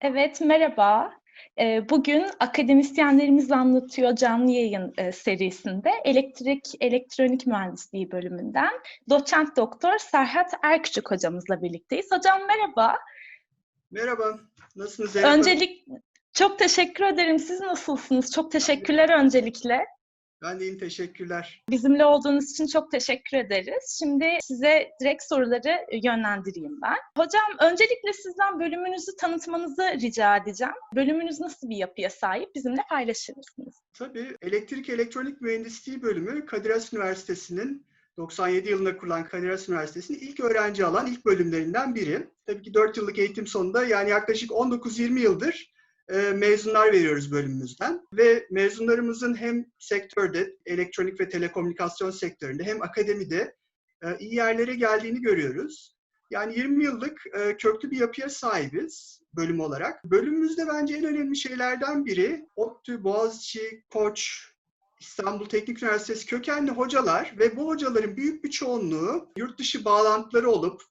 Evet, merhaba. Eee, bugün akademisyenlerimiz anlatıyor canlı yayın eee, serisinde elektrik elektronik mühendisliği bölümünden doçent doktor Serhat Erküçük hocamızla birlikteyiz. Hocam merhaba. Merhaba, nasılsınız Zeynep? Öncelik çok teşekkür ederim. Siz nasılsınız? Çok teşekkürler öncelikle. Ben de iyiyim, teşekkürler. Bizimle olduğunuz için çok teşekkür ederiz. Şimdi size direkt soruları yönlendireyim ben. Hocam öncelikle sizden bölümünüzü tanıtmanızı rica edeceğim. Bölümünüz nasıl bir yapıya sahip bizimle paylaşır mısınız? Tabii Elektrik Elektronik Mühendisliği bölümü Kadir Has Üniversitesi'nin 97 yılında kurulan Kadir Has Üniversitesi'nin ilk öğrenci alan ilk bölümlerinden biri. Tabii ki 4 yıllık eğitim sonunda yani yaklaşık 19-20 yıldır mezunlar veriyoruz bölümümüzden. Ve mezunlarımızın hem sektörde, elektronik ve telekomünikasyon sektöründe hem akademide e, iyi yerlere geldiğini görüyoruz. Yani 20 yıllık e, köklü bir yapıya sahibiz bölüm olarak. Bölümümüzde bence en önemli şeylerden biri ODTÜ, Boğaziçi, Koç, İstanbul Teknik Üniversitesi kökenli hocalar ve bu hocaların büyük bir çoğunluğu yurt dışı bağlantıları olup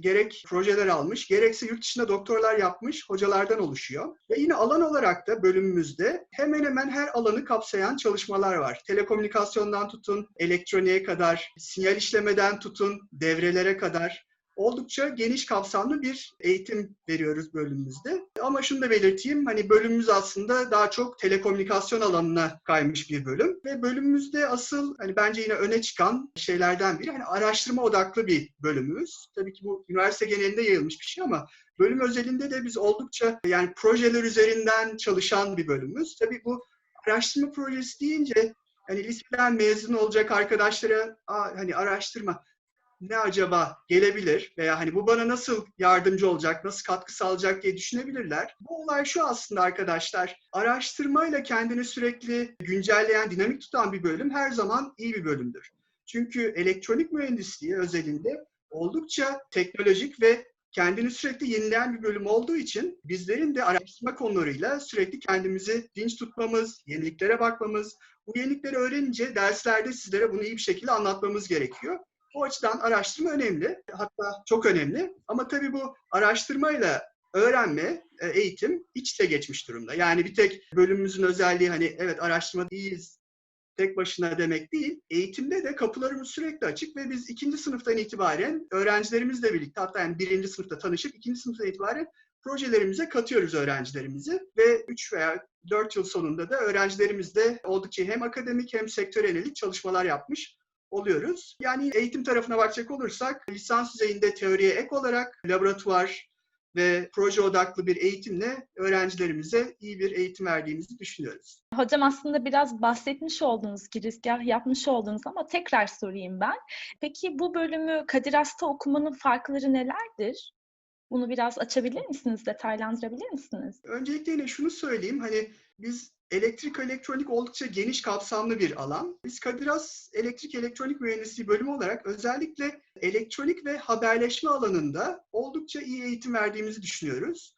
gerek projeler almış, gerekse yurt dışında doktorlar yapmış hocalardan oluşuyor. Ve yine alan olarak da bölümümüzde hemen hemen her alanı kapsayan çalışmalar var. Telekomünikasyondan tutun, elektroniğe kadar, sinyal işlemeden tutun, devrelere kadar oldukça geniş kapsamlı bir eğitim veriyoruz bölümümüzde. Ama şunu da belirteyim, hani bölümümüz aslında daha çok telekomünikasyon alanına kaymış bir bölüm ve bölümümüzde asıl hani bence yine öne çıkan şeylerden biri hani araştırma odaklı bir bölümümüz. Tabii ki bu üniversite genelinde yayılmış bir şey ama bölüm özelinde de biz oldukça yani projeler üzerinden çalışan bir bölümümüz. Tabii bu araştırma projesi deyince hani liseden mezun olacak arkadaşlara hani araştırma ne acaba gelebilir veya hani bu bana nasıl yardımcı olacak, nasıl katkı sağlayacak diye düşünebilirler. Bu olay şu aslında arkadaşlar, araştırmayla kendini sürekli güncelleyen, dinamik tutan bir bölüm her zaman iyi bir bölümdür. Çünkü elektronik mühendisliği özelinde oldukça teknolojik ve kendini sürekli yenileyen bir bölüm olduğu için bizlerin de araştırma konularıyla sürekli kendimizi dinç tutmamız, yeniliklere bakmamız, bu yenilikleri öğrenince derslerde sizlere bunu iyi bir şekilde anlatmamız gerekiyor. O açıdan araştırma önemli, hatta çok önemli. Ama tabii bu araştırmayla öğrenme, e, eğitim iç içe geçmiş durumda. Yani bir tek bölümümüzün özelliği hani evet araştırma değiliz, tek başına demek değil. Eğitimde de kapılarımız sürekli açık ve biz ikinci sınıftan itibaren öğrencilerimizle birlikte hatta yani birinci sınıfta tanışıp ikinci sınıftan itibaren projelerimize katıyoruz öğrencilerimizi ve 3 veya 4 yıl sonunda da öğrencilerimizle oldukça hem akademik hem sektör yönelik çalışmalar yapmış oluyoruz. Yani eğitim tarafına bakacak olursak lisans düzeyinde teoriye ek olarak laboratuvar ve proje odaklı bir eğitimle öğrencilerimize iyi bir eğitim verdiğimizi düşünüyoruz. Hocam aslında biraz bahsetmiş olduğunuz, girizgah yapmış olduğunuz ama tekrar sorayım ben. Peki bu bölümü Kadir Has'ta okumanın farkları nelerdir? Bunu biraz açabilir misiniz, detaylandırabilir misiniz? Öncelikle yine şunu söyleyeyim, hani biz elektrik elektronik oldukça geniş kapsamlı bir alan. Biz Kadir Has Elektrik Elektronik Mühendisliği bölümü olarak özellikle elektronik ve haberleşme alanında oldukça iyi eğitim verdiğimizi düşünüyoruz.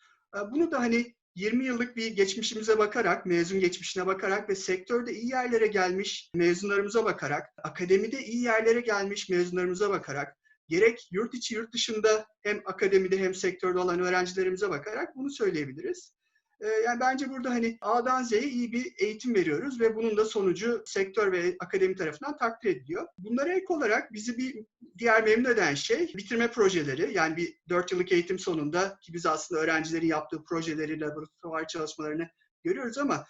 Bunu da hani 20 yıllık bir geçmişimize bakarak, mezun geçmişine bakarak ve sektörde iyi yerlere gelmiş mezunlarımıza bakarak, akademide iyi yerlere gelmiş mezunlarımıza bakarak, gerek yurt içi yurt dışında hem akademide hem sektörde olan öğrencilerimize bakarak bunu söyleyebiliriz. Ee, yani bence burada hani A'dan Z'ye iyi bir eğitim veriyoruz ve bunun da sonucu sektör ve akademi tarafından takdir ediliyor. Bunlara ek olarak bizi bir diğer memnun eden şey bitirme projeleri. Yani bir 4 yıllık eğitim sonunda ki biz aslında öğrencilerin yaptığı projeleri, laboratuvar çalışmalarını görüyoruz ama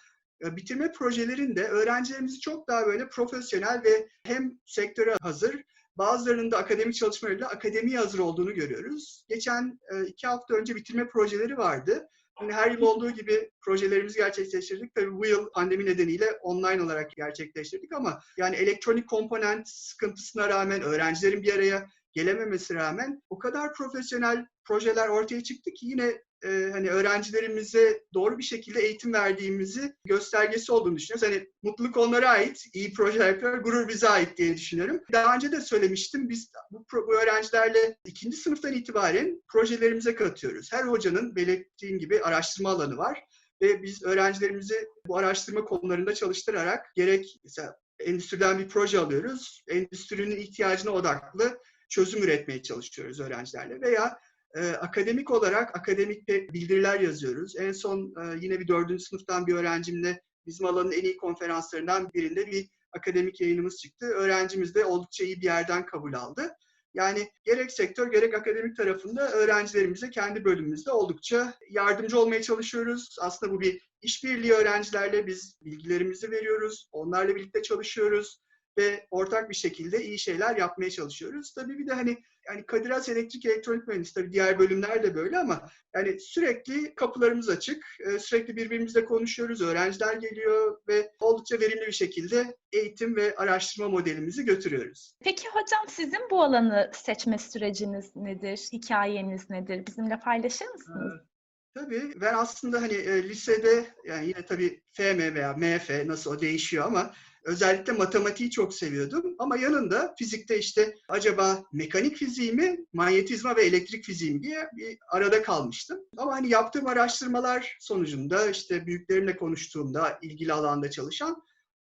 e, bitirme projelerinde öğrencilerimizi çok daha böyle profesyonel ve hem sektöre hazır Bazılarının da akademik çalışmalarıyla akademiye hazır olduğunu görüyoruz. Geçen e, iki hafta önce bitirme projeleri vardı. Yani her yıl olduğu gibi projelerimizi gerçekleştirdik. Tabii bu yıl pandemi nedeniyle online olarak gerçekleştirdik ama yani elektronik komponent sıkıntısına rağmen öğrencilerin bir araya gelememesi rağmen o kadar profesyonel projeler ortaya çıktı ki yine e, hani öğrencilerimize doğru bir şekilde eğitim verdiğimizi göstergesi olduğunu düşünüyoruz. Hani mutluluk onlara ait, iyi projeler yapıyor, gurur bize ait diye düşünüyorum. Daha önce de söylemiştim, biz bu, bu öğrencilerle ikinci sınıftan itibaren projelerimize katıyoruz. Her hocanın belirttiğim gibi araştırma alanı var ve biz öğrencilerimizi bu araştırma konularında çalıştırarak gerek mesela endüstriden bir proje alıyoruz, endüstrinin ihtiyacına odaklı çözüm üretmeye çalışıyoruz öğrencilerle veya e, akademik olarak akademik bildiriler yazıyoruz. En son e, yine bir dördüncü sınıftan bir öğrencimle bizim alanın en iyi konferanslarından birinde bir akademik yayınımız çıktı. Öğrencimiz de oldukça iyi bir yerden kabul aldı. Yani gerek sektör gerek akademik tarafında öğrencilerimize kendi bölümümüzde oldukça yardımcı olmaya çalışıyoruz. Aslında bu bir işbirliği öğrencilerle biz bilgilerimizi veriyoruz. Onlarla birlikte çalışıyoruz ve ortak bir şekilde iyi şeyler yapmaya çalışıyoruz. Tabii bir de hani yani Kadir Has Elektrik Elektronik Mühendisi tabii diğer bölümler de böyle ama yani sürekli kapılarımız açık. Ee, sürekli birbirimizle konuşuyoruz. Öğrenciler geliyor ve oldukça verimli bir şekilde eğitim ve araştırma modelimizi götürüyoruz. Peki hocam sizin bu alanı seçme süreciniz nedir? Hikayeniz nedir? Bizimle paylaşır mısınız? Evet. Tabii ben aslında hani e, lisede yani yine tabii FM veya MF nasıl o değişiyor ama Özellikle matematiği çok seviyordum ama yanında fizikte işte acaba mekanik fiziği mi, manyetizma ve elektrik fiziği mi diye bir arada kalmıştım. Ama hani yaptığım araştırmalar sonucunda işte büyüklerimle konuştuğumda ilgili alanda çalışan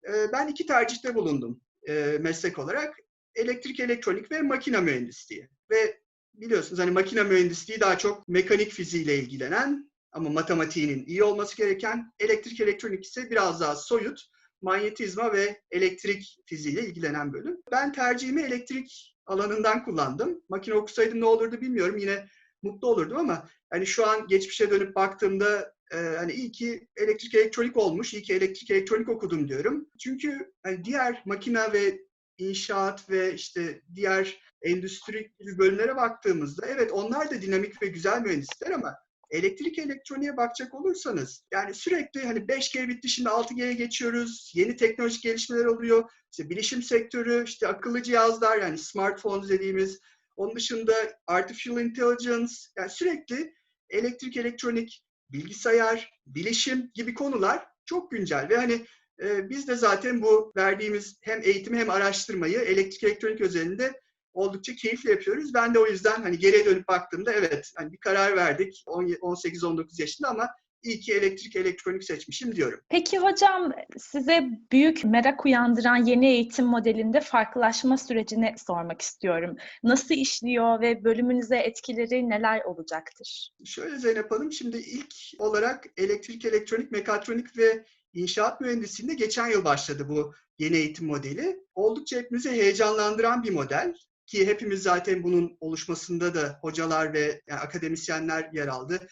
e, ben iki tercihte bulundum e, meslek olarak. Elektrik, elektronik ve makine mühendisliği. Ve biliyorsunuz hani makine mühendisliği daha çok mekanik fiziğiyle ilgilenen ama matematiğinin iyi olması gereken, elektrik elektronik ise biraz daha soyut manyetizma ve elektrik fiziğiyle ilgilenen bölüm. Ben tercihimi elektrik alanından kullandım. Makine okusaydım ne olurdu bilmiyorum. Yine mutlu olurdum ama hani şu an geçmişe dönüp baktığımda e, hani iyi ki elektrik elektronik olmuş, iyi ki elektrik elektronik okudum diyorum. Çünkü hani diğer makine ve inşaat ve işte diğer endüstri gibi bölümlere baktığımızda evet onlar da dinamik ve güzel mühendisler ama elektrik elektroniğe bakacak olursanız yani sürekli hani 5G bitti şimdi 6G'ye geçiyoruz. Yeni teknolojik gelişmeler oluyor. İşte bilişim sektörü, işte akıllı cihazlar yani smartphones dediğimiz. Onun dışında artificial intelligence yani sürekli elektrik elektronik, bilgisayar, bilişim gibi konular çok güncel ve hani e, biz de zaten bu verdiğimiz hem eğitimi hem araştırmayı elektrik elektronik özelinde oldukça keyifli yapıyoruz. Ben de o yüzden hani geriye dönüp baktığımda evet hani bir karar verdik 18-19 yaşında ama iyi ki elektrik elektronik seçmişim diyorum. Peki hocam size büyük merak uyandıran yeni eğitim modelinde farklılaşma sürecini sormak istiyorum. Nasıl işliyor ve bölümünüze etkileri neler olacaktır? Şöyle Zeynep Hanım şimdi ilk olarak elektrik elektronik mekatronik ve İnşaat mühendisliğinde geçen yıl başladı bu yeni eğitim modeli. Oldukça hepimizi heyecanlandıran bir model ki hepimiz zaten bunun oluşmasında da hocalar ve yani akademisyenler yer aldı.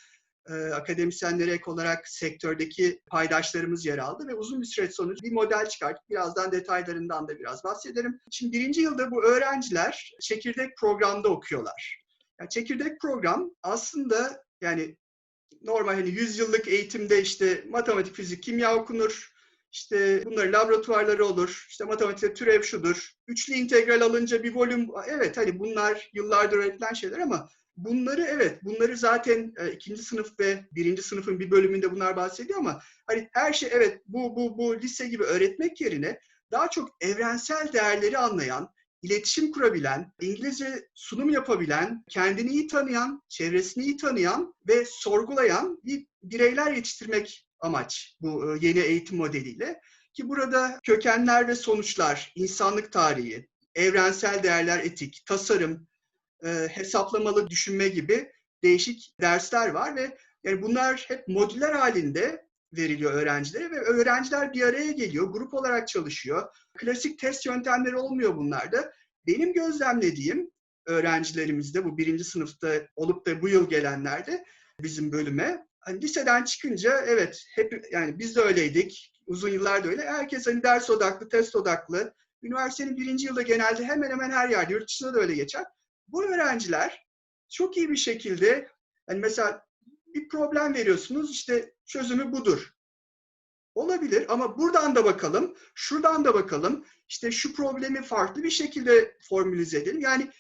Ee, akademisyenlere ek olarak sektördeki paydaşlarımız yer aldı ve uzun bir süreç sonucu bir model çıkarttık. Birazdan detaylarından da biraz bahsederim. Şimdi birinci yılda bu öğrenciler çekirdek programda okuyorlar. Yani çekirdek program aslında yani normal hani 100 yıllık eğitimde işte matematik, fizik, kimya okunur. İşte bunların laboratuvarları olur. İşte matematikte türev şudur. Üçlü integral alınca bir volüm evet hani bunlar yıllardır öğretilen şeyler ama bunları evet bunları zaten e, ikinci sınıf ve birinci sınıfın bir bölümünde bunlar bahsediyor ama hani her şey evet bu bu bu lise gibi öğretmek yerine daha çok evrensel değerleri anlayan, iletişim kurabilen, İngilizce sunum yapabilen, kendini iyi tanıyan, çevresini iyi tanıyan ve sorgulayan bir bireyler yetiştirmek amaç bu e, yeni eğitim modeliyle. Ki burada kökenler ve sonuçlar, insanlık tarihi, evrensel değerler, etik, tasarım, e, hesaplamalı düşünme gibi değişik dersler var ve yani bunlar hep modüller halinde veriliyor öğrencilere ve öğrenciler bir araya geliyor, grup olarak çalışıyor. Klasik test yöntemleri olmuyor bunlarda. Benim gözlemlediğim öğrencilerimizde bu birinci sınıfta olup da bu yıl gelenlerde bizim bölüme hani liseden çıkınca evet hep yani biz de öyleydik. Uzun yıllarda öyle. Herkes hani ders odaklı, test odaklı. Üniversitenin birinci yılda genelde hemen hemen her yerde, yurt dışında da öyle geçer. Bu öğrenciler çok iyi bir şekilde hani mesela bir problem veriyorsunuz işte çözümü budur. Olabilir ama buradan da bakalım, şuradan da bakalım. İşte şu problemi farklı bir şekilde formülize edelim. Yani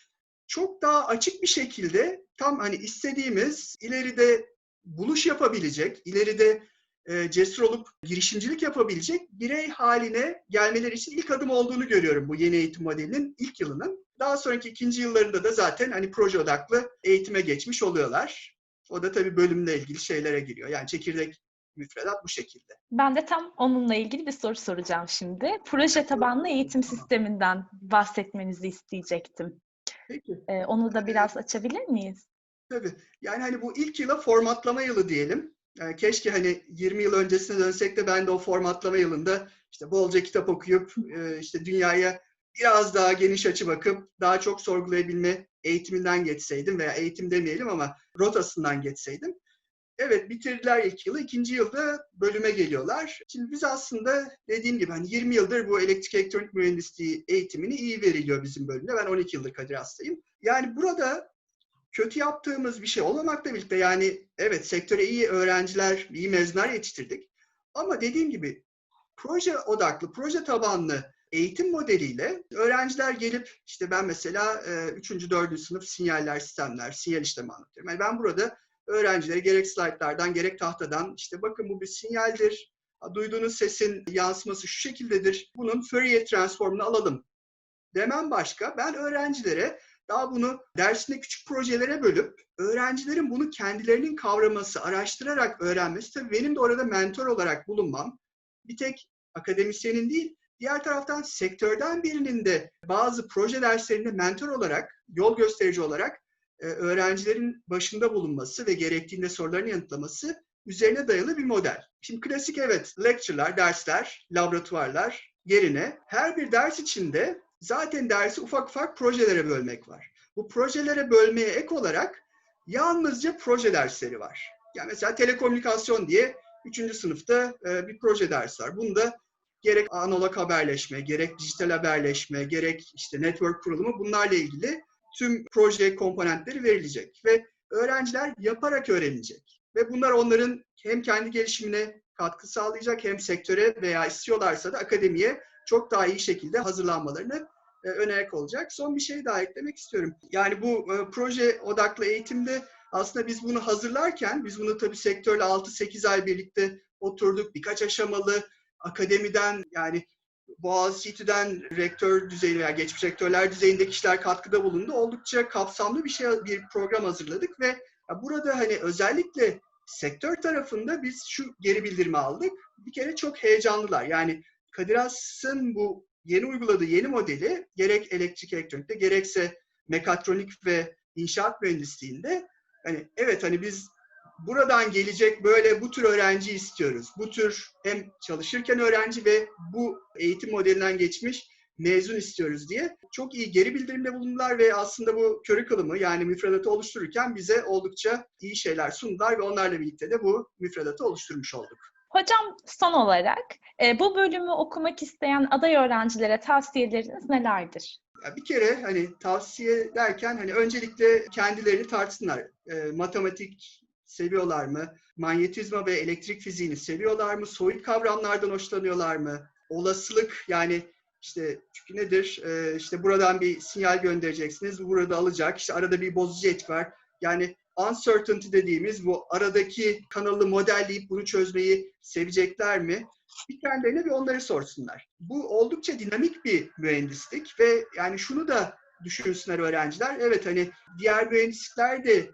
çok daha açık bir şekilde tam hani istediğimiz ileride buluş yapabilecek, ileride e, cesur olup girişimcilik yapabilecek birey haline gelmeleri için ilk adım olduğunu görüyorum bu yeni eğitim modelinin ilk yılının. Daha sonraki ikinci yıllarında da zaten hani proje odaklı eğitime geçmiş oluyorlar. O da tabii bölümle ilgili şeylere giriyor. Yani çekirdek müfredat bu şekilde. Ben de tam onunla ilgili bir soru soracağım şimdi. Proje tabanlı eğitim sisteminden bahsetmenizi isteyecektim. Peki. Ee, onu da biraz açabilir miyiz? Tabii. Yani hani bu ilk yıla formatlama yılı diyelim. Yani keşke hani 20 yıl öncesine dönsek de ben de o formatlama yılında işte bolca kitap okuyup e, işte dünyaya biraz daha geniş açı bakıp daha çok sorgulayabilme eğitiminden geçseydim veya eğitim demeyelim ama rotasından geçseydim. Evet bitirdiler ilk yılı. ikinci yılda bölüme geliyorlar. Şimdi biz aslında dediğim gibi hani 20 yıldır bu elektrik elektronik mühendisliği eğitimini iyi veriliyor bizim bölümde. Ben 12 yıldır Kadir Has'tayım. Yani burada kötü yaptığımız bir şey olmamakla birlikte yani evet sektöre iyi öğrenciler, iyi mezunlar yetiştirdik. Ama dediğim gibi proje odaklı, proje tabanlı eğitim modeliyle öğrenciler gelip işte ben mesela 3. 4. sınıf sinyaller, sistemler, sinyal işlemi anlatıyorum. Yani ben burada öğrencilere gerek slaytlardan gerek tahtadan işte bakın bu bir sinyaldir. Duyduğunuz sesin yansıması şu şekildedir. Bunun Fourier transformunu alalım. Demem başka. Ben öğrencilere daha bunu dersinde küçük projelere bölüp öğrencilerin bunu kendilerinin kavraması, araştırarak öğrenmesi. Tabii benim de orada mentor olarak bulunmam. Bir tek akademisyenin değil, diğer taraftan sektörden birinin de bazı proje derslerinde mentor olarak, yol gösterici olarak e, öğrencilerin başında bulunması ve gerektiğinde sorularını yanıtlaması üzerine dayalı bir model. Şimdi klasik evet lecture'lar, dersler, laboratuvarlar yerine her bir ders içinde zaten dersi ufak ufak projelere bölmek var. Bu projelere bölmeye ek olarak yalnızca proje dersleri var. Yani mesela telekomünikasyon diye 3. sınıfta e, bir proje dersi var. Bunda gerek analog haberleşme, gerek dijital haberleşme, gerek işte network kurulumu bunlarla ilgili tüm proje komponentleri verilecek ve öğrenciler yaparak öğrenecek. Ve bunlar onların hem kendi gelişimine katkı sağlayacak hem sektöre veya istiyorlarsa da akademiye çok daha iyi şekilde hazırlanmalarını önerek olacak. Son bir şey daha eklemek istiyorum. Yani bu e, proje odaklı eğitimde aslında biz bunu hazırlarken, biz bunu tabii sektörle 6-8 ay birlikte oturduk. Birkaç aşamalı akademiden yani Boğaziçi İTÜ'den rektör düzeyinde veya geçmiş rektörler düzeyinde kişiler katkıda bulundu. Oldukça kapsamlı bir şey bir program hazırladık ve burada hani özellikle sektör tarafında biz şu geri bildirimi aldık. Bir kere çok heyecanlılar. Yani Kadir Has'ın bu yeni uyguladığı yeni modeli gerek elektrik elektronikte gerekse mekatronik ve inşaat mühendisliğinde hani evet hani biz buradan gelecek böyle bu tür öğrenci istiyoruz. Bu tür hem çalışırken öğrenci ve bu eğitim modelinden geçmiş mezun istiyoruz diye çok iyi geri bildirimde bulundular ve aslında bu curriculum'u yani müfredatı oluştururken bize oldukça iyi şeyler sundular ve onlarla birlikte de bu müfredatı oluşturmuş olduk. Hocam son olarak e, bu bölümü okumak isteyen aday öğrencilere tavsiyeleriniz nelerdir? Bir kere hani tavsiye derken hani öncelikle kendilerini tartsınlar. E, matematik seviyorlar mı? Manyetizma ve elektrik fiziğini seviyorlar mı? Soyut kavramlardan hoşlanıyorlar mı? Olasılık yani işte çünkü nedir? Ee, işte buradan bir sinyal göndereceksiniz. Burada alacak. İşte arada bir bozucu etki var. Yani uncertainty dediğimiz bu aradaki kanalı modelleyip bunu çözmeyi sevecekler mi? Bir kendilerine bir onları sorsunlar. Bu oldukça dinamik bir mühendislik ve yani şunu da düşünsünler öğrenciler. Evet hani diğer mühendislikler de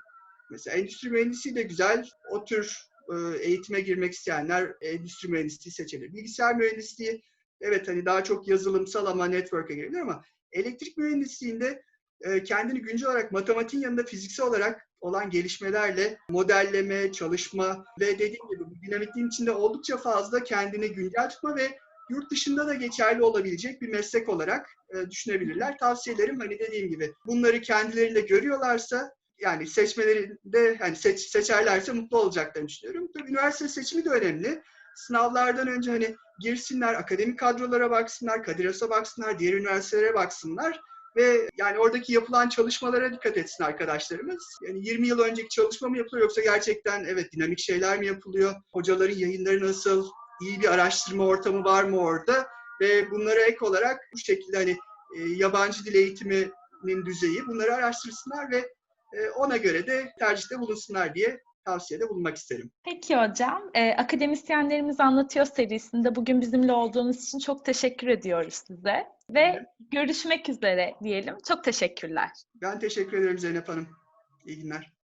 mesela endüstri mühendisliği de güzel. O tür e, eğitime girmek isteyenler endüstri mühendisliği seçebilir. Bilgisayar mühendisliği evet hani daha çok yazılımsal ama network'e girebilir ama elektrik mühendisliğinde e, kendini güncel olarak matematiğin yanında fiziksel olarak olan gelişmelerle modelleme, çalışma ve dediğim gibi bu dinamikliğin içinde oldukça fazla kendini güncel tutma ve yurt dışında da geçerli olabilecek bir meslek olarak e, düşünebilirler. Tavsiyelerim hani dediğim gibi bunları kendileriyle görüyorlarsa yani seçmelerinde hani seç, seçerlerse mutlu olacaklarını düşünüyorum. Tabii üniversite seçimi de önemli. Sınavlardan önce hani girsinler, akademik kadrolara baksınlar, Kadir Has'a baksınlar, diğer üniversitelere baksınlar ve yani oradaki yapılan çalışmalara dikkat etsin arkadaşlarımız. Yani 20 yıl önceki çalışma mı yapılıyor yoksa gerçekten evet dinamik şeyler mi yapılıyor? Hocaların yayınları nasıl? İyi bir araştırma ortamı var mı orada? Ve bunlara ek olarak bu şekilde hani e, yabancı dil eğitiminin düzeyi bunları araştırsınlar ve e, ona göre de tercihte bulunsunlar diye tavsiyede bulunmak isterim. Peki hocam. E, akademisyenlerimiz Anlatıyor serisinde bugün bizimle olduğunuz için çok teşekkür ediyoruz size. Ve evet. görüşmek üzere diyelim. Çok teşekkürler. Ben teşekkür ederim Zeynep Hanım. İyi günler.